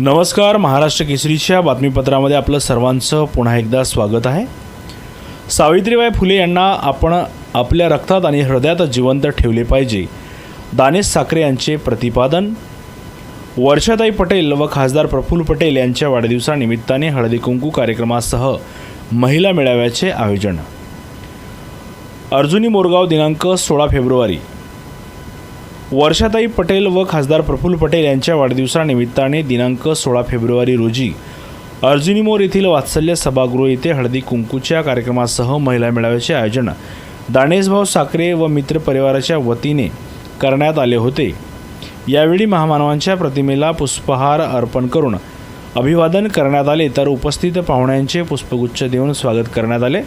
नमस्कार महाराष्ट्र केसरीच्या बातमीपत्रामध्ये आपलं सर्वांचं पुन्हा एकदा स्वागत आहे. सावित्रीबाई फुले यांना आपण आपल्या रक्तात आणि हृदयात जिवंत ठेवले पाहिजे. दानेश साखरे यांचे प्रतिपादन. वर्षाताई पटेल व खासदार प्रफुल्ल पटेल यांच्या वाढदिवसानिमित्ताने हळदी कुंकू कार्यक्रमासह महिला मेळाव्याचे आयोजन. अर्जुनी मोरगाव दिनांक सोळा फेब्रुवारी. वर्षाताई पटेल व खासदार प्रफुल्ल पटेल यांच्या वाढदिवसानिमित्ताने दिनांक सोळा फेब्रुवारी रोजी अर्जुनीमोर येथील वात्सल्य सभागृह येथे हळदी कुंकूच्या कार्यक्रमासह महिला मेळाव्याचे आयोजन दानेशभाऊ साखरे व मित्र परिवाराच्या वतीने करण्यात आले होते. यावेळी महामानवांच्या प्रतिमेला पुष्पहार अर्पण करून अभिवादन करण्यात आले. तर उपस्थित पाहुण्यांचे पुष्पगुच्छ देऊन स्वागत करण्यात आले.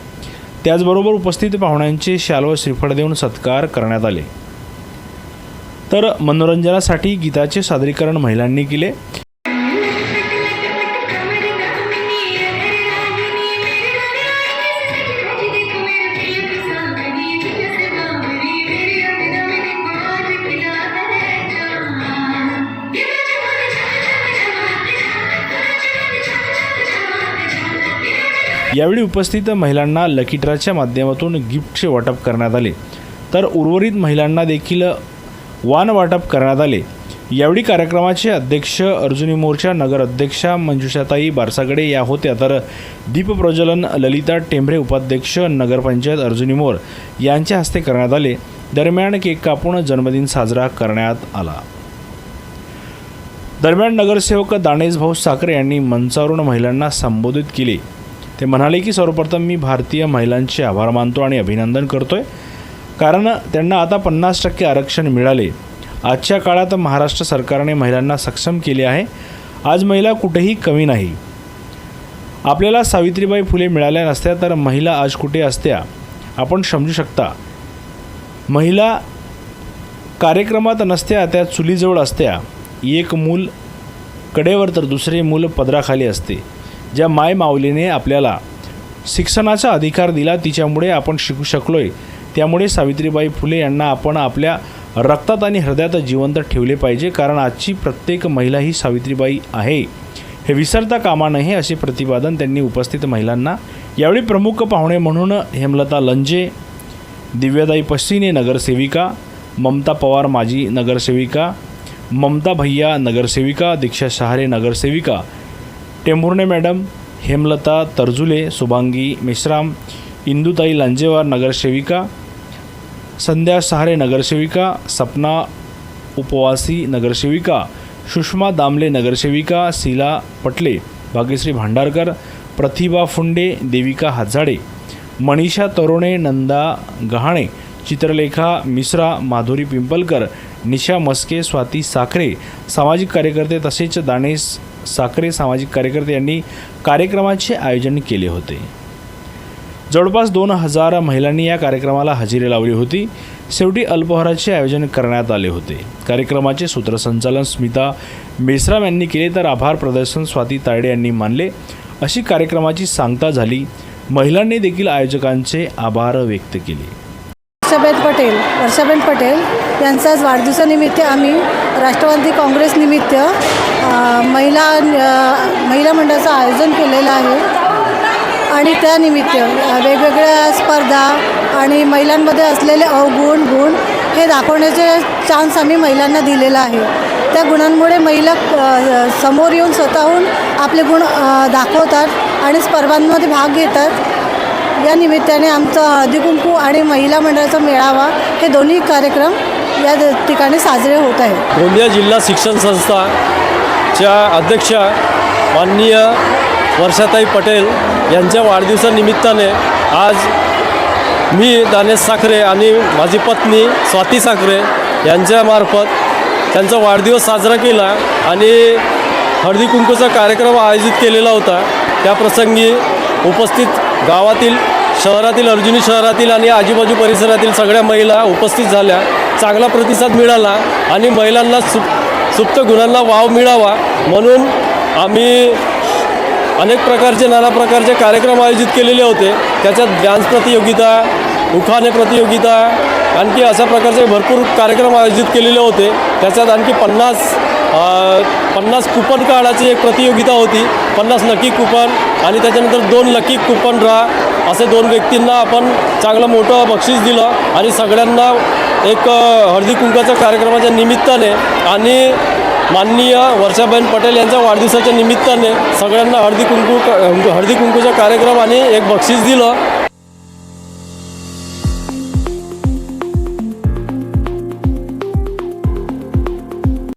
त्याचबरोबर उपस्थित पाहुण्यांचे शाल व श्रीफळ देऊन सत्कार करण्यात आले. तर मनोरंजनासाठी गीताचे सादरीकरण महिलांनी केले. यावेळी उपस्थित महिलांना लकीट्राच्या माध्यमातून गिफ्टचे वाटप करण्यात आले. तर उर्वरित महिलांना देखील वान वाटप करण्यात आले. यावेळी कार्यक्रमाचे अध्यक्ष अर्जुनी मोर्चा नगर अध्यक्षा मंजुषाताई बारसागडे या होत्या. तर दीपप्रज्वलन ललिता टेंभरे उपाध्यक्ष नगरपंचायत अर्जुनी मोर यांच्या हस्ते करण्यात आले. दरम्यान केक कापून जन्मदिन साजरा करण्यात आला. दरम्यान नगरसेवक दानेशभाऊ साखरे यांनी मंचावरून महिलांना संबोधित केले. ते म्हणाले की सर्वप्रथम मी भारतीय महिलांचे आभार मानतो आणि अभिनंदन करतोय. कारण त्यांना आता पन्नास टक्के आरक्षण मिळाले. आजच्या काळात महाराष्ट्र सरकारने महिलांना सक्षम केले आहे. आज महिला कुठेही कमी नाही. आपल्याला सावित्रीबाई फुले मिळाल्या नसत्या तर महिला आज कुठे असत्या? आपण समजू शकता. महिला कार्यक्रमात नसत्या त्या चुलीजवळ असत्या. एक मूल कडेवर तर दुसरे मूल पदराखाली असते. ज्या माय माऊलीने आपल्याला शिक्षणाचा अधिकार दिला तिच्यामुळे आपण शिकू शकलोय. त्यामुळे सावित्रीबाई फुले यांना आपण आपल्या रक्तात आणि हृदयात जिवंत ठेवले पाहिजे कारण आजची प्रत्येक महिला ही सावित्रीबाई आहे. हे विसरता कामा नये असे प्रतिपादन त्यांनी उपस्थित महिलांना. यावेळी प्रमुख पाहुणे म्हणून हेमलता लंजे दिव्याताई पश्चिने नगरसेविका ममता पवार माजी नगरसेविका ममता भैया नगरसेविका दीक्षा शहारे नगरसेविका टेंभुर्णे मॅडम हेमलता तरजुले शुभांगी मेश्राम इंदुताई लांजेवार नगरसेविका संध्या सहारे नगरसेविका सपना उपवासी नगरसेविका सुषमा दामले नगरसेविका शीला पटले भाग्यश्री भांडारकर प्रतिभा फुंडे देविका हाजाडे मनीषा तरोणे नंदा गहाणे चित्रलेखा मिश्रा माधुरी पिंपलकर निशा मस्के स्वाती साखरे सामाजिक कार्यकर्ते तसेच दानेश साखरे सामाजिक कार्यकर्ते यांनी कार्यक्रमाचे आयोजन केले होते. जवळपास दोन हजार महिलांनी या कार्यक्रमाला हजेरी लावली होती. शेवटी अल्पहाराचे आयोजन करण्यात आले होते. कार्यक्रमाचे सूत्रसंचालन स्मिता मेश्राम यांनी केले तर आभार प्रदर्शन स्वाती तायडे यांनी मानले. अशी कार्यक्रमाची सांगता झाली. महिलांनी देखील आयोजकांचे आभार व्यक्त केले. वर्षाबेन पटेल वर्षाबेन पटेल यांचाच वाढदिवसानिमित्त आम्ही राष्ट्रवादी काँग्रेसनिमित्त महिला महिला मंडळाचं आयोजन केलेलं आहे. आणि त्यानिमित्त वेगवेगळ्या स्पर्धा आणि महिलांमध्ये असलेले अवगुण गुण हे दाखवण्याचे चान्स आम्ही महिलांना दिलेला आहे. त्या गुणांमुळे महिला समोर येऊन स्वतःहून आपले गुण दाखवतात आणि स्पर्धांमध्ये भाग घेतात. या निमित्ताने आमचं हळदीकुंकू आणि महिला मंडळाचा मेळावा हे दोन्ही कार्यक्रम या द- ठिकाणी साजरे होत आहेत. गोंदिया जिल्हा शिक्षण संस्थाच्या अध्यक्षा माननीय वर्षाताई पटेल यांच्या वाढदिवसानिमित्ताने आज मी दानेश साखरे आणि माझी पत्नी स्वाती साखरे यांच्यामार्फत त्यांचा वाढदिवस साजरा केला आणि हळदी कुंकूचा कार्यक्रम आयोजित केलेला होता. त्या प्रसंगी उपस्थित गावातील शहरातील अर्जुनी शहरातील आणि आजूबाजू परिसरातील सगळ्या महिला उपस्थित झाल्या. चांगला प्रतिसाद मिळाला आणि महिलांना सुप सुप्त गुणांना वाव मिळावा म्हणून आम्ही अनेक प्रकारचे नाना प्रकारचे कार्यक्रम आयोजित केलेले होते. त्याच्यात डान्स प्रतियोगिता उखाणे प्रतियोगिता आणखी अशा प्रकारचे भरपूर कार्यक्रम आयोजित केलेले होते. त्याच्यात आणखी पन्नास पन्नास कुपन काढायची एक प्रतियोगिता होती. पन्नास लकी कुपन आणि त्याच्यानंतर दोन लकी कुपन ड्रा असे दोन व्यक्तींना आपण चांगलं मोठं बक्षीस दिलं आणि सगळ्यांना एक हळदी कुंकाच्या कार्यक्रमाच्या निमित्ताने आणि माननीय वर्षाबेन पटेल यांच्या वाढदिवसाच्या निमित्ताने सगळ्यांना हळदी कुंकू हळदी कुंकूचा कार्यक्रम आणि एक बक्षीस दिलं.